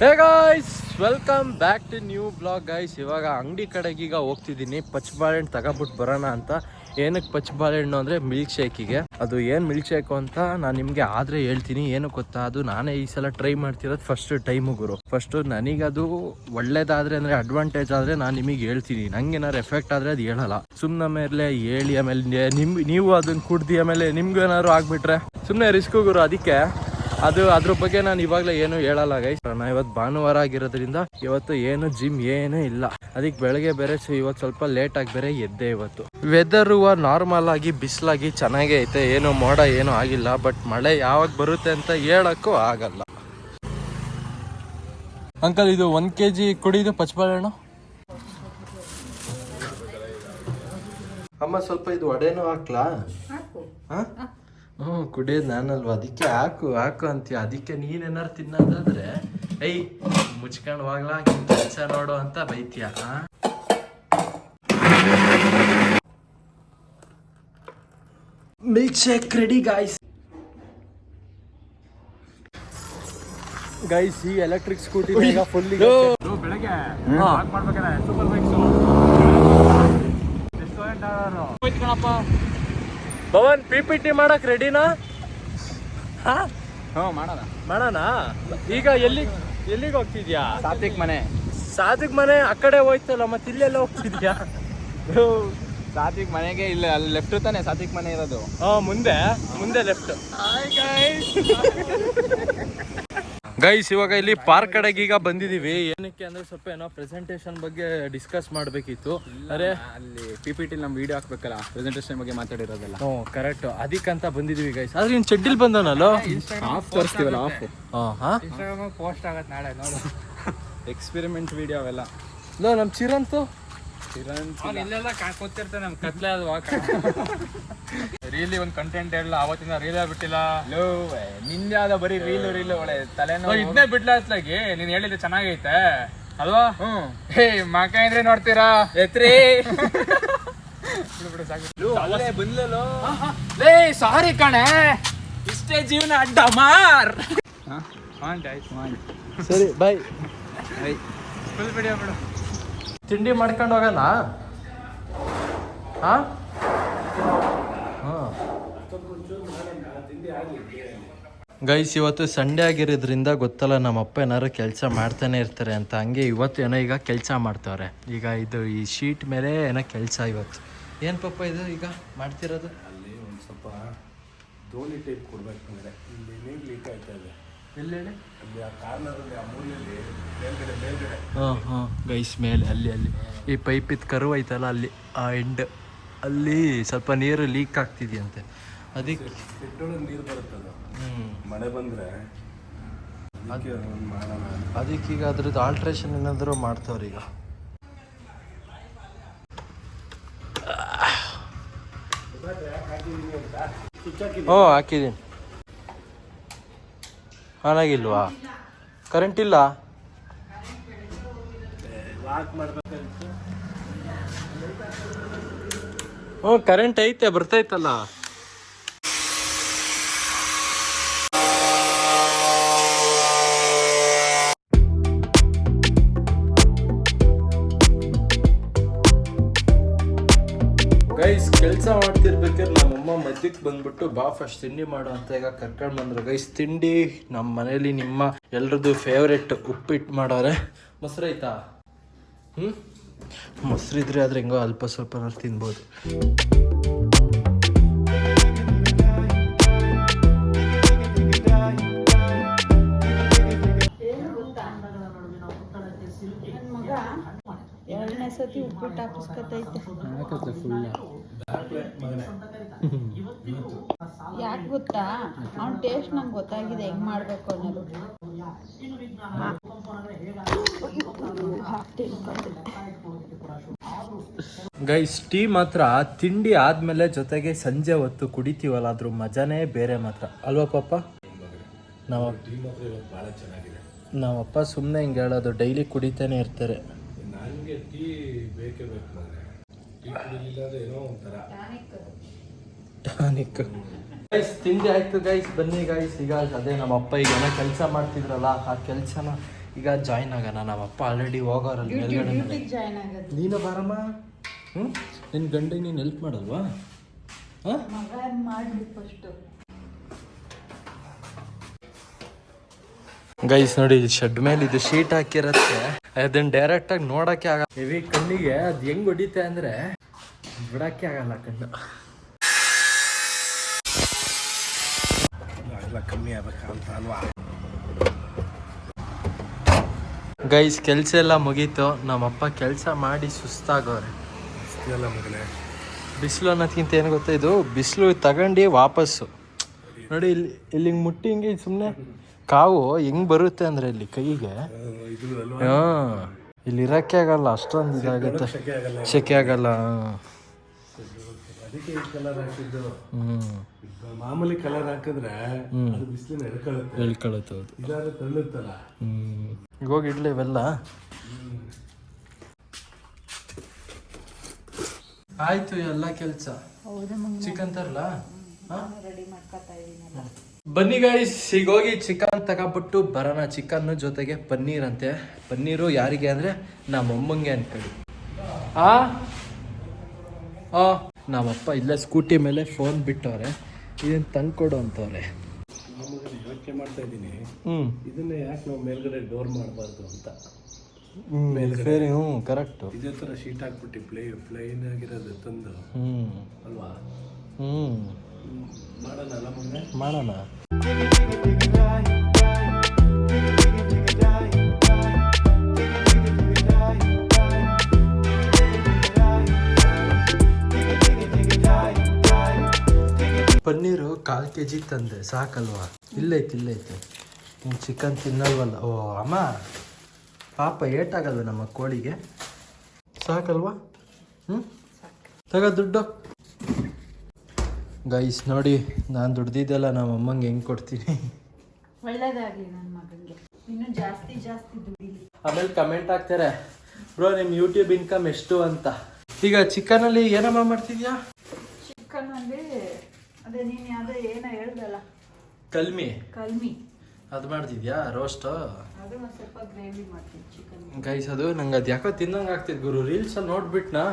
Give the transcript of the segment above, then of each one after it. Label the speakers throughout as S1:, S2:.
S1: Hey guys welcome back to new vlog guys ಇವಾಗ ಅಂಗಡಿ ಕಡೆಗೆ ಈಗ ಹೋಗ್ತಿದ್ದೀನಿ. ಪಚ್ ಬಾಳೆಹಣ್ಣು ತಗೊಬಿಟ್ಟು ಬರೋಣ ಅಂತ. ಏನಕ್ಕೆ ಪಚ್ ಬಾಳೆಹಣ್ಣು ಅಂದರೆ ಮಿಲ್ಕ್ ಶೇಕಿಗೆ ಅದು ಏನು ಮಿಲ್ಕ್ ಶೇಕು ಅಂತ ನಾನು ನಿಮಗೆ ಆದರೆ ಹೇಳ್ತೀನಿ. ಏನು ಗೊತ್ತಾ? ಅದು ನಾನೇ ಈ ಸಲ ಟ್ರೈ ಮಾಡ್ತಿರೋದು ಫಸ್ಟ್ ಟೈಮು ಗುರು. ಫಸ್ಟು ನನಗದು ಒಳ್ಳೇದಾದರೆ ಅಂದರೆ ಅಡ್ವಾಂಟೇಜ್ ಆದರೆ ನಾನು ನಿಮಗೆ ಹೇಳ್ತೀನಿ. ನಂಗೆ ಏನಾದ್ರು ಎಫೆಕ್ಟ್ ಆದರೆ ಅದು ಹೇಳಲ್ಲ. ಸುಮ್ಮನೆ ಮೇಲೆ ಹೇಳಿ ಆಮೇಲೆ ನಿಮ್ ನೀವು ಅದನ್ನ ಕುಡ್ದು ಆಮೇಲೆ ನಿಮ್ಗೂ ಏನಾದ್ರು ಆಗಿಬಿಟ್ರೆ. ಸುಮ್ಮನೆ ರಿಸ್ಕು ಗುರು, ಅದಕ್ಕೆ. ಅದು ಅದ್ರ ಬಗ್ಗೆ ನಾನು ಇವಾಗಲೇ ಏನು ಹೇಳಲ್ಲ ಗೈಸ್ ನಾನು ಇವತ್ತು ಭಾನುವಾರ ಆಗಿರೋದ್ರಿಂದ ಇವತ್ತು ಏನು ಜಿಮ್ ಏನೂ ಇಲ್ಲ. ಅದಕ್ಕೆ ಬೆಳಗ್ಗೆ ಬೇರೆ ಸೊ ಇವತ್ತು ಸ್ವಲ್ಪ ಲೇಟ್ ಆಗಿ ಬೇರೆ ಎದ್ದೆ ಇವತ್ತು. ವೆದರ್ ನಾರ್ಮಲ್ ಆಗಿ ಬಿಸಿಲಾಗಿ ಚೆನ್ನಾಗೇ ಐತೆ. ಏನು ಮೋಡ ಏನು ಆಗಿಲ್ಲ. ಬಟ್ ಮಳೆ ಯಾವಾಗ ಬರುತ್ತೆ ಅಂತ ಹೇಳೋಕ್ಕೂ ಆಗಲ್ಲ. ಅಂಕಲ್ ಇದು ಒಂದು ಕೆ ಜಿ ಕುಡಿದು ಪಚ್ಚಬಾಳೆಹಣ್ಣು ಅಮ್ಮ ಸ್ವಲ್ಪ ಇದು ವಡೆನೂ ಹಾಕ್ಲಾ? ಹಾ? ಹ್ಞೂ ಕುಡಿಯೋದು ನಾನಲ್ವಾ? ಅದಕ್ಕೆ ಹಾಕು ಹಾಕು ಅಂತೀಯ. ಅದಕ್ಕೆ ನೀನೇನಾರು ತಿನ್ನೋದಾದ್ರೆ ಏಯ್ ಮುಚ್ಕೊಂಡು ಹೋಗ್ಲಾ ಕೆಲಸ ನೋಡು ಅಂತ ಬೈತೀಯ? Milk shake ready guys guys ಈ ಎಲೆಕ್ಟ್ರಿಕ್ ಸ್ಕೂಟಿ ಈಗ ಫುಲ್
S2: ಬೆಳಗ್ಗೆ ಮಾಡ್ಬೇಕಾದ್ರೆ super bikes
S1: Bhavan P P T ಮಾಡಕ್ ರೆಡಿನಾ
S2: ಮಾಡೋಣ.
S1: ಮಾಡೋಣ? ಈಗ ಎಲ್ಲಿ ಎಲ್ಲಿಗೆ ಹೋಗ್ತಿದ್ಯಾ?
S2: ಸಾತ್ವಿಕ್ ಮನೆ.
S1: ಸಾತ್ವಿಕ್ ಮನೆ ಆ ಕಡೆ ಹೋಯ್ತಲ್ಲ ಮತ್ತೆ ಇಲ್ಲೆಲ್ಲ ಹೋಗ್ತಿದ್ಯಾ?
S2: ಸಾತ್ವಿಕ್ ಮನೆಗೆ ಇಲ್ಲ ಅಲ್ಲಿ ಲೆಫ್ಟ್ ತಾನೆ ಸಾತ್ವಿಕ್ ಮನೆ ಇರೋದು.
S1: ಹಾ ಮುಂದೆ ಮುಂದೆ ಲೆಫ್ಟ್ ಗೈಸ್ ಇವಾಗ ಇಲ್ಲಿ ಪಾರ್ಕ್ ಕಡೆಗೆ ಈಗ ಬಂದಿದೀವಿ. ಏನಕ್ಕೆ ಅಂದ್ರೆ ಸ್ವಲ್ಪ ಏನೋ ಪ್ರೆಸೆಂಟೇಶನ್ ಬಗ್ಗೆ ಡಿಸ್ಕಸ್ ಮಾಡ್ಬೇಕಿತ್ತು. ಅರೆ
S2: ಅಲ್ಲಿ ಪಿ ಪಿ ಟಿ ನಮ್ಮ ವಿಡಿಯೋ ಹಾಕ್ಬೇಕಲ್ಲ ಪ್ರೆಸೆಂಟೇಷನ್ ಬಗ್ಗೆ ಮಾತಾಡಿರೋದಲ್ಲ.
S1: ಹ್ಞೂ ಕರೆಕ್ಟ್ ಅದಕ್ಕಂತ ಬಂದಿದೀವಿ ಗೈಸ್ ಆದ್ರೆ ಇನ್ ಚಡ್ಡಿಲ್ ಬಂದನಲ್ಲ?
S2: ಆಫ್ ತೋರಿಸ್ತೀವಲ್ಲ ಆಫ್
S1: ಇನ್ಸ್ಟಾಗ್ರಾಮ್
S2: ಪೋಸ್ಟ್ ಆಗತ್ತೆ ನಾಳೆ ನೋಡು. ಎಕ್ಸ್ಪೆರಿಮೆಂಟ್ ವಿಡಿಯೋ ಅವೆಲ್ಲ.
S1: ನೋ ನಮ್ ಚಿರಂತು
S2: ಇಲ್ಲೆಲ್ಲ ಕೂತಿರ್ತಾನೆ ನಮ್ ಕತ್ಲೆ ಅದು ರೀಲಿ ಒಂದ್ ಕಂಟೆಂಟ್ ಹೇಳಲ್ಲ ಅವತ್ತಿಂದ ರೀಲೇ ಬಿಟ್ಟಿಲ್ಲ ನಿಂದ ಯಾವ್ದ ಬರೀ ರೀಲು ರೀಲ್ ಒಳ್ಳೆ ತಲೆನೋ ಇದನ್ನೇ ಬಿಡ್ಲ ಅತ್ಲಾಗಿ ನೀನ್ ಹೇಳಿದ್ರೆ ಚೆನ್ನಾಗೈತೆ. ಅಲ್ವಾ? ಹೇ ಮಕ ಏನ್ರಿ ನೋಡ್ತೀರಾ? ಎತ್ರಿ. ಲೇ ಸಾರಿ ಕಣೆ. ಇಷ್ಟೇ ಜೀವನ ಅಡ್ಡ ಮಾರ್.
S1: ಸರಿ ಬಾಯ್
S2: ಫುಲ್ ಬಿಡಿಯೋ ಬಿಡು.
S1: ತಿಂಡಿ ಮಾಡ್ಕೊಂಡು ಹೋಗೋಣ ಹಾಂ? ಗೈಸ್ ಇವತ್ತು ಸಂಡೇ ಆಗಿರೋದ್ರಿಂದ ಗೊತ್ತಲ್ಲ ನಮ್ಮ ಅಪ್ಪ ಏನಾದ್ರು ಕೆಲಸ ಮಾಡ್ತಾನೆ ಇರ್ತಾರೆ ಅಂತ. ಹಂಗೆ ಇವತ್ತು ಏನೋ ಈಗ ಕೆಲಸ ಮಾಡ್ತವ್ರೆ. ಈಗ ಇದು ಈ ಶೀಟ್ ಮೇಲೆ ಏನೋ ಕೆಲಸ ಇವತ್ತು. ಏನು ಪಪ್ಪ ಇದು ಈಗ ಮಾಡ್ತಿರೋದು?
S3: ಅಲ್ಲಿ ಒಂದು ಸ್ವಲ್ಪ ದೋಣಿ ಟೈಪ್ ಕೊಡ್ಬೇಕು ಅಂದರೆ. ಇಲ್ಲಿ ನೀರು ಲೀಕ್ ಆಯ್ತಾ ಇದೆ.
S1: ಹಾಂ ಹಾಂ. ಗೈಸ್ ಮೇಲೆ ಅಲ್ಲಿ ಅಲ್ಲಿ. ಈ ಪೈಪ್ ಇದು ಕರು ಐತಲ್ಲ ಅಲ್ಲಿ ಆ ಎಂಡ್ ಅಲ್ಲಿ ಸ್ವಲ್ಪ ನೀರು ಲೀಕ್ ಆಗ್ತಿದೆಯಂತೆ. ಅದಕ್ಕೆ
S3: ನೀರು ಬರುತ್ತದು.
S1: ಹ್ಞೂ
S3: ಮಳೆ ಬಂದರೆ ಅದಕ್ಕೆ
S1: ಈಗ ಅದ್ರದ್ದು ಆಲ್ಟ್ರೇಷನ್ ಏನಾದರೂ ಮಾಡ್ತವ್ರೆ ಈಗ. ಹ್ಞೂ ಹಾಕಿದ್ದೀನಿ ಆನ್ ಆಗಿಲ್ವಾ ಕರೆಂಟ್ ಇಲ್ಲ? ಹ್ಞೂ ಕರೆಂಟ್ ಐತೆ ಬರ್ತೈತಲ್ಲ ಗೈಸ್ ಕೆಲಸ ಮಾಡ್ತಿರ್ಬೇಕಾದ್ರೆ ನಮ್ಮಮ್ಮ ಮಧ್ಯಕ್ಕೆ ಬಂದ್ಬಿಟ್ಟು ಬಾ ಫಸ್ಟ್ ತಿಂಡಿ ಮಾಡು ಅಂತ ಈಗ ಕರ್ಕೊಂಡು ಬಂದ್ರು. ಗೈಸ್ ತಿಂಡಿ ನಮ್ಮ ಮನೇಲಿ ನಿಮ್ಮ ಎಲ್ರದ್ದು ಫೇವ್ರೆಟ್ ಉಪ್ಪಿಟ್ಟು ಮಾಡೋರೆ. ಮೊಸರು ಐತಾ ಹ್ಞೂ ಮೊಸರು ಇದ್ರೆ ಆದ್ರೆ ಹೆಂಗೋ ಅಲ್ಪ ಸ್ವಲ್ಪ ತಿನ್ಬೋದು.
S4: ಎರಡನೇ ಸತಿ ಉಪ್ಪಿಟ್ಟು ಹಾಕಿಸ್ಕೊತೈತೆ. ಯಾಕೆ ಗೊತ್ತಾ? ಅವ್ನ ಟೇಸ್ಟ್ ನಂಗೆ ಗೊತ್ತಾಗಿದೆ ಹೆಂಗ್ ಮಾಡ್ಬೇಕು ಅನ್ನೋದು.
S1: ಗೈಸ್ ಟೀ ಮಾತ್ರ ತಿಂಡಿ ಆದ್ಮೇಲೆ ಜೊತೆಗೆ ಸಂಜೆ ಹೊತ್ತು ಕುಡಿತೀವಲ್ಲ ಅದ್ರ ಮಜಾನೇ ಬೇರೆ ಮಾತ್ರ. ಅಲ್ವಾ ಪಾಪ? ನಾವು ನಾವಪ್ಪ ಸುಮ್ಮನೆ ಹಿಂಗೆ ಹೇಳೋದು ಡೈಲಿ ಕುಡಿತಾನೆ ಇರ್ತಾರೆ.
S3: ನನಗೆ ಟೀ ಬೇಕೇ ಬೇಕು ಮಗನೆ ಟೀ ಕುಡಿಲಿಲ್ಲ ಅಂದ್ರೆ ಏನೋ ಒಂಥರ
S1: ಟಾನಿಕ್ ಗೈಸ್ ತಿಂಡಿ ಆಯ್ತು ಗೈಸ್ ಬನ್ನಿ ಗೈಸ್ ಈಗ ಅದೇ ನಮ್ಮ ಅಪ್ಪ ಈಗ ಏನೋ ಕೆಲಸ ಮಾಡ್ತಿದ್ರಲ್ಲ ಆ ಕೆಲಸನ ಈಗ ಜಾಯ್ನ್ ಆಗೋಣ. ನಮ್ಮ ಅಪ್ಪ ಆಲ್ರೆಡಿ ಹೋಗೋರಲ್ಲ ಮೇಲ್ಗಡೆ ನೀನು ಬಾರಮ್ಮ? ಹ್ಞೂ ನಿನ್ನ ಗಂಡಿಗೆ ನೀನು ಹೆಲ್ಪ್ ಮಾಡಲ್ವಾ? ಗೈಸ್ ನೋಡಿ ಶೆಡ್ ಮೇಲೆ ಇದು ಶೀಟ್ ಹಾಕಿರತ್ತೆ. ಅದನ್ನ ಡೈರೆಕ್ಟ್ ಆಗಿ ನೋಡಕ್ಕೆ ಆಗ ಹೆವಿ ಕಣ್ಣಿಗೆ ಅದು ಹೆಂಗ್ ಹೊಡಿತೆ ಅಂದ್ರೆ ಬಿಡಕ್ಕೆ ಆಗಲ್ಲ ಕಣ್ಣು
S3: ಎಲ್ಲ ಕಮ್ಮಿ ಆಗ್ಬೇಕಂತ ಅಲ್ವಾ
S1: ಗೈಸ್ ಕೆಲಸ ಎಲ್ಲ ಮುಗೀತು. ನಮ್ಮಪ್ಪ ಕೆಲಸ ಮಾಡಿ ಸುಸ್ತಾಗವ್ರೆ
S3: ಎಲ್ಲ
S1: ಬಿಸಿಲು ಅನ್ನೋದಕ್ಕಿಂತ ಏನು ಗೊತ್ತಾ ಇದು? ಬಿಸಿಲು ತಗೊಂಡು ವಾಪಸ್ಸು. ನೋಡಿ ಇಲ್ಲಿ ಇಲ್ಲಿ ಹಿಂಗ್ ಮುಟ್ಟಿ ಹಿಂಗೆ ಸುಮ್ಮನೆ ಕಾವು ಹೆಂಗ್ ಬರುತ್ತೆ ಅಂದ್ರೆ ಇಲ್ಲಿ ಕೈಗೆ? ಹಾ ಇಲ್ಲಿ ಇರಕ್ಕೆ ಆಗಲ್ಲ ಅಷ್ಟೊಂದು ಇದಾಗುತ್ತೆ.
S3: ಸೆಕೆ ಆಗಲ್ಲ ಅದಕ್ಕೆ ಈ ಕಲರ್ ಹಾಕಿದ್ದು. ಮಾಮೂಲಿ ಕಲರ್ ಹಾಕಿದ್ರೆ ಅದು ಬಿಸಿಲಿನ ಎಳ್ಕೊಳ್ಳುತ್ತೆ
S1: ಹೇಳ್ಕೊಳತ್ತೆ ಹೌದು.
S3: ಇದಾದ್ರೆ ತಳ್ಳುತ್ತಲ್ಲ.
S1: ಈಗ ಹೋಗಿ ಇಡ್ಲಿ ಇವೆಲ್ಲ? ಆಯ್ತು ಎಲ್ಲ ಕೆಲಸ. ಚಿಕನ್ ತರಲ?
S4: ರೆಡಿ ಮಾಡ್ಕೊತಾ ಇದೀನಲ್ಲ
S1: ಬನ್ನಿ ಗಾಯ್ಸ್ ಈಗ ಹೋಗಿ ಚಿಕನ್ ತಗೊಬಿಟ್ಟು ಬರೋಣ. ಚಿಕನ್ ಜೊತೆಗೆ ಪನ್ನೀರ್ ಅಂತೆ. ಪನ್ನೀರು ಯಾರಿಗೆ ಅಂದ್ರೆ ನಮ್ಮ ಅಮ್ಮಂಗೆ ಅನ್ಕೊಳ್ಳಿ. ಆ? ಆ ನಮ್ಮಪ್ಪ ಇಲ್ಲೇ ಸ್ಕೂಟಿ ಮೇಲೆ ಫೋನ್ ಬಿಟ್ಟವ್ರೆ ಇದನ್ನ ತಂದ್ಕೊಡು ಅಂತವ್ರೆ.
S3: ಯೋಚನೆ ಮಾಡ್ತಾ ಇದ್ದೀನಿ.
S1: ಹ್ಮ್.
S3: ಇದನ್ನ ಯಾಕೆ ನಾವು ಮೇಲ್ಗಡೆ ಡೋರ್ ಮಾಡಬಾರ್ದು ಅಂತ.
S1: ಮೇಲ್ಗಡೆ. ಹ್ಞೂ ಕರೆಕ್ಟು
S3: ಇದೇ ಥರ ಶೀಟ್ ಹಾಕ್ಬಿಟ್ಟು ಪ್ಲೇ ಪ್ಲೈನ್ ಆಗಿರೋದು ತಂದು.
S1: ಹ್ಮ್.
S3: ಅಲ್ವಾ?
S1: ಹ್ಮ್.
S3: ಮಾಡೋಣಲ್ಲ ಮೊನ್ನೆ
S1: ಮಾಡೋಣ. ಪನ್ನೀರು ಕಾಲು ಕೆ ಜಿ ತಂದೆ ಸಾಕಲ್ವಾ? ಇಲ್ಲೈತಿ ಇಲ್ಲೈತಿ ನೀನು ಚಿಕನ್ ತಿನ್ನಲ್ವಲ್ಲ? ಓ ಅಮ್ಮ ಪಾಪ ಏಟಾಗಲ್ವ ನಮ್ಮ ಕೋಳಿಗೆ? ಸಾಕಲ್ವಾ? ಹ್ಞೂ ತಗೋ ದುಡ್ಡು. ಗೈಸ್ ನೋಡಿ ನಾನು ದುಡ್ದಿದ್ದೆಲ್ಲ ನಮ್ಮ ಅಮ್ಮಂಗೆ ಹೆಂಗೆ ಕೊಡ್ತೀನಿ.
S4: ಒಳ್ಳೇದಾಗಲಿ ನನ್ನ ಮಗನಿಗೆ. ಇನ್ನು ಜಾಸ್ತಿ ಜಾಸ್ತಿ ದುಡ್ಡಿ
S1: ಆಮೇಲೆ ಕಮೆಂಟ್ ಹಾಕ್ತಾರೆ ಬ್ರೋ ನಿಮ್ಮ ಯೂಟ್ಯೂಬ್ ಇನ್ಕಮ್ ಎಷ್ಟು ಅಂತ? ಈಗ ಚಿಕನಲ್ಲಿ ಏನಮ್ಮ ಮಾಡ್ತಿದ್ಯಾ?
S4: ಚಿಕನ್ ಅಲ್ಲಿ ಅದೇ ನೀನು ಯಾವುದೋ ಏನೋ ಹೇಳ್ದಲ್ಲ.
S1: ಕಲ್ಮಿ.
S4: ಕಲ್ಮಿ.
S1: ಅದು ಮಾಡ್ತಿದ್ಯಾ? ರೋಸ್ಟ್?
S4: ಅದು ಒಂದು ಸ್ವಲ್ಪ ಗ್ರೇವಿ ಮಾಡ್ತೀನಿ ಚಿಕನ್.
S1: ಗೈಸ್ ಅದು ನಂಗೆ ಅದು ಯಾಕೋ ತಿನ್ನಂಗೆ ಆಗ್ತಿದ್ ಗುರು. ರೀಲ್ಸಲ್ಲಿ ನೋಡ್ಬಿಟ್ನಾ?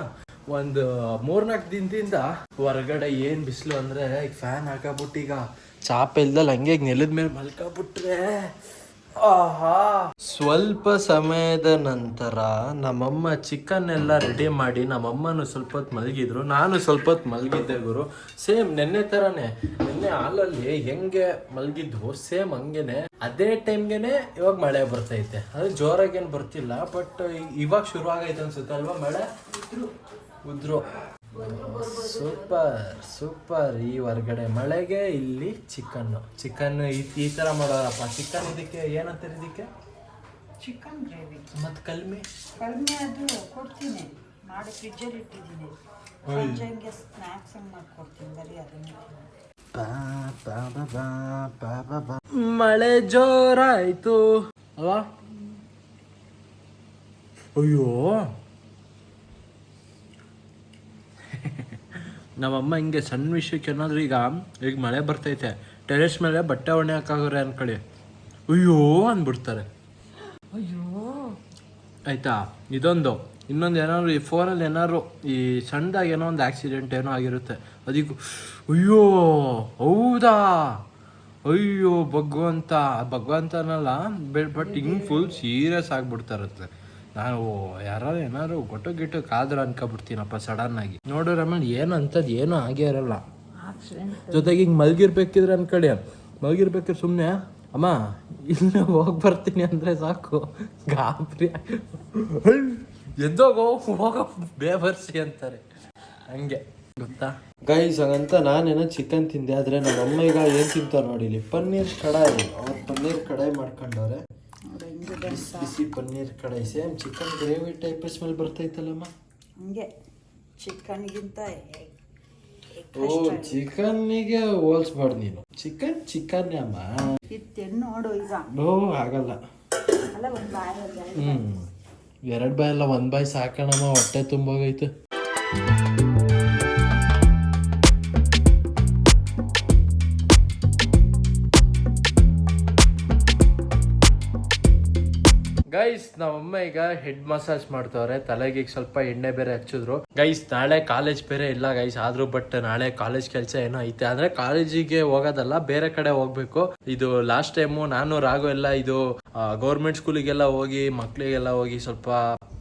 S1: ಒಂದು ಮೂರ್ನಾಲ್ಕು ದಿನದಿಂದ ಹೊರಗಡೆ ಏನು ಬಿಸಿಲು ಅಂದರೆ ಈಗ ಫ್ಯಾನ್ ಹಾಕಬಿಟ್ಟು ಈಗ ಚಾಪ ಇಲ್ದಲ್ಲಿ ಹಂಗೆ ನೆಲದ ಮೇಲೆ ಮಲ್ಕೊಬಿಟ್ರೆ ಆಹಾ. ಸ್ವಲ್ಪ ಸಮಯದ ನಂತರ ನಮ್ಮಮ್ಮ ಚಿಕನ್ ಎಲ್ಲ ರೆಡಿ ಮಾಡಿ ನಮ್ಮಮ್ಮನು ಸ್ವಲ್ಪ ಹೊತ್ತು ಮಲಗಿದ್ರು, ನಾನು ಸ್ವಲ್ಪ ಹೊತ್ತು ಮಲಗಿದ್ದೆ ಗುರು. ಸೇಮ್ ನೆನ್ನೆ ಥರನೇ ನೆನ್ನೆ ಹಾಲಲ್ಲಿ ಹೆಂಗೆ ಮಲಗಿದ್ವು ಸೇಮ್ ಹಂಗೇನೆ. ಅದೇ ಟೈಮ್ಗೆನೆ ಇವಾಗ ಮಳೆ ಬರ್ತೈತೆ. ಅದು ಜೋರಾಗಿ ಏನು ಬರ್ತಿಲ್ಲ ಬಟ್ ಇವಾಗ ಶುರು ಆಗೈತೆ ಅನ್ಸುತ್ತೆ ಅಲ್ವಾ ಮಳೆ? ಉದ್ರು. Super super. ಈ ಹೊರ್ಗಡೆ ಮಳೆಗೆ ಇಲ್ಲಿ ಚಿಕನ್ನು. ಚಿಕನ್ ಈ ಥರ ಮಾಡೋರಪ್ಪ. ಚಿಕನ್ ಇದಕ್ಕೆ ಏನಂತಾರೆ ಇದಕ್ಕೆ?
S4: Chicken gravy.
S1: ಮತ್ತು ಕಲ್ಮಿ?
S4: ಕಲ್ಮಿ ಅದು ಕೊಡ್ತೀನಿ. ಮಾಡಿ ಫ್ರಿಜ್ಜಲ್ಲಿ ಇಟ್ಟಿದ್ದೀನಿ. ಸಂಜೆಗೆ ಸ್ನ್ಯಾಕ್ಸ್ ಹಂಗೆ ಮಾಡ್ಕೊಡ್ತೀನಿ. ಬರೀ ಅದನ್ನು
S1: ಮಳೆ ಜೋರಾಯ್ತು. ಅಲ್ವಾ ಅಯ್ಯೋ. ನಮ್ಮಮ್ಮ ಹಿಂಗೆ ಸಣ್ಣ ವಿಷಯಕ್ಕೆ ಏನಾದರೂ ಈಗ ಈಗ ಮಳೆ ಬರ್ತೈತೆ. ಟೆರೆಸ್ ಮೇಲೆ ಬಟ್ಟೆ ಒಣೆ ಹಾಕಾಗ್ರೆ ಅನ್ಕೊಳ್ಳಿ. ಅಯ್ಯೋ ಅಂದ್ಬಿಡ್ತಾರೆ.
S4: ಅಯ್ಯೋ
S1: ಆಯ್ತಾ? ಇದೊಂದು. ಇನ್ನೊಂದು ಏನಾದ್ರು, ಈ ಫೋನಲ್ಲಿ ಏನಾದ್ರು, ಈ ಸಣ್ಣದಾಗಿ ಏನೋ ಒಂದು ಆಕ್ಸಿಡೆಂಟ್ ಏನೋ ಆಗಿರುತ್ತೆ. ಅದಕ್ಕೆ, ಅಯ್ಯೋ, ಹೌದಾ? ಅಯ್ಯೋ, ಭಗವಂತ. ಭಗವಂತನಲ್ಲ ಬಟ್ ಹಿಂಗೆ ಫುಲ್ ಸೀರಿಯಸ್ ಆಗಿಬಿಡ್ತಾರತ್ತೆ ನಾನು ಯಾರು ಏನಾದ್ರು ಗೊಟ್ಟು ಗಿಟ್ಟು ಕಾದ್ರ ಅನ್ಕೊಬಿಡ್ತೀನಪ್ಪ ಸಡನ್ ಆಗಿ. ನೋಡು ರಮಣ್ ಏನು ಅಂತದ್ ಏನೂ ಆಗೇ ಇರಲ್ಲ.
S4: ಆಕ್ಸಿಡೆಂಟ್
S1: ಜೊತೆಗೆ ಹಿಂಗೆ ಮಲ್ಗಿರ್ಬೇಕಿದ್ರೆ ಅನ್ಕಡಿ ಮಲ್ಗಿರ್ಬೇಕಿದ್ರೆ ಸುಮ್ಮನೆ ಅಮ್ಮ ಇಲ್ಲಿ ಹೋಗಿ ಬರ್ತೀನಿ ಅಂದರೆ ಸಾಕು. ಗಾಬರಿ. ಎದ್ದೋಗೋ ಹೋಗ ಬೇಬರ್ಸಿ ಅಂತಾರೆ. ಹಂಗೆ. ಗೊತ್ತಾ? ಗೈಸ್ ಹಂಗಂತ ನಾನೇನೋ ಚಿಕನ್ ತಿಂದೆ ಆದರೆ ನಮ್ಮ ಅಮ್ಮ ಈಗ ಏನು ತಿಂತಾರೆ ನೋಡಿ ಇಲ್ಲಿ ಪನ್ನೀರ್ ಕಡಾಯಿ. ಅವ್ರು ಪನ್ನೀರ್ ಕಡಾಯಿ ಮಾಡ್ಕೊಂಡವ್ರೆ.
S4: ನೋಡಿ ಹಿಂಗೆ
S1: ಬಿಸಿ ಬಿಸಿ paneer kadai. Same chicken gravy type smell ಬರ್ತೈತಲ್ಲಮ್ಮ?
S4: ಹಂಗೆ ಚಿಕನ್ಗಿಂತ
S1: ಓ ಚಿಕನ್ನಿಗೆ ಹೋಲ್ಸ್ಬಾರ್ದು ನೀನು. ಚಿಕನ್ ಚಿಕನ್ ಅಮ್ಮ.
S4: ಇತ್ತೇನು ನೋಡು ಈಗ.
S1: ಓ ಆಗಲ್ಲ
S4: ಅಲ್ಲ ಒಂದು ಬಾಯಲ್ಲಿ
S1: ಹ್ಮ್. ಎರಡು ಬಾಯ್ ಅಲ್ಲ ಒಂದ್ ಬಾಯ್ ಸಾಕಣಮ್ಮ ಹೊಟ್ಟೆ ತುಂಬೋಗೈತೆ. ಗೈಸ್ ನಮ್ಮಮ್ಮ ಈಗ ಹೆಡ್ ಮಸಾಜ್ ಮಾಡ್ತವ್ರೆ. ತಲೆಗೆ ಸ್ವಲ್ಪ ಎಣ್ಣೆ ಬೇರೆ ಹಚ್ಚಿದ್ರು. ಗೈಸ್ ನಾಳೆ ಕಾಲೇಜ್ ಬೇರೆ ಇಲ್ಲ ಗೈಸ್ ಆದ್ರೂ ಬಟ್ ನಾಳೆ ಕಾಲೇಜ್ ಕೆಲಸ ಏನೋ ಐತೆ. ಅಂದ್ರೆ ಕಾಲೇಜಿಗೆ ಹೋಗೋದಲ್ಲ, ಬೇರೆ ಕಡೆ ಹೋಗ್ಬೇಕು. ಇದು ಲಾಸ್ಟ್ ಟೈಮು ನಾನು ರಾಘು ಎಲ್ಲ ಇದು ಗೌರ್ಮೆಂಟ್ ಸ್ಕೂಲಿಗೆಲ್ಲ ಹೋಗಿ, ಮಕ್ಳಿಗೆಲ್ಲ ಹೋಗಿ ಸ್ವಲ್ಪ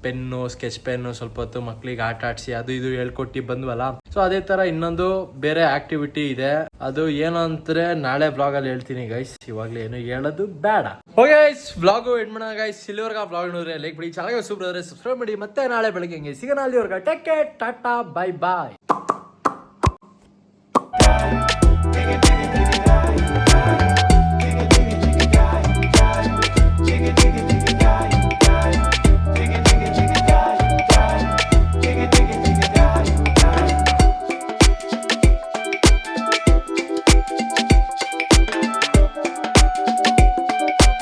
S1: ಪೆನ್ನು, ಸ್ಕೆಚ್ ಪೆನ್ನು, ಸ್ವಲ್ಪ ಹೊತ್ತು ಮಕ್ಳಿಗೆ ಆಟ ಆಡಿಸಿ, ಅದು ಇದು ಹೇಳ್ಕೊಟ್ಟು ಬಂದ್ವಲ್ಲ? ಸೊ ಅದೇ ತರ ಇನ್ನೊಂದು ಬೇರೆ ಆಕ್ಟಿವಿಟಿ ಇದೆ. ಅದು ಏನು ಅಂತಾರೆ ನಾಳೆ ಬ್ಲಾಗ್ ಅಲ್ಲಿ ಹೇಳ್ತೀನಿ ಗೈಸ್ ಇವಾಗ್ಲೇ ಏನು ಹೇಳೋದು ಬೇಡ. ಓಕೆ ಗೈಸ್ ಬ್ಲಾಗು ಎಡ್ಮಣ ಗೈಸ್ ಇಲ್ಲಿವರೆಗೆ ಬ್ಲಾಗ್ ನೋಡ್ರಿ ಲೈಕ್ ಬಿಡಿ ಚೆನ್ನಾಗಿ ಸೂಪರ್ ಸಬ್ಸ್ಕ್ರೈಬ್ ಮಾಡಿ. ಮತ್ತೆ ನಾಳೆ ಬೆಳಗ್ಗೆ ಸಿಗೋಣ ಅಲ್ಲಿವರ್ಗ. ಟೆಕ್ ಕೇರ್ ಟಾಟಾ ಬೈ ಬಾಯ್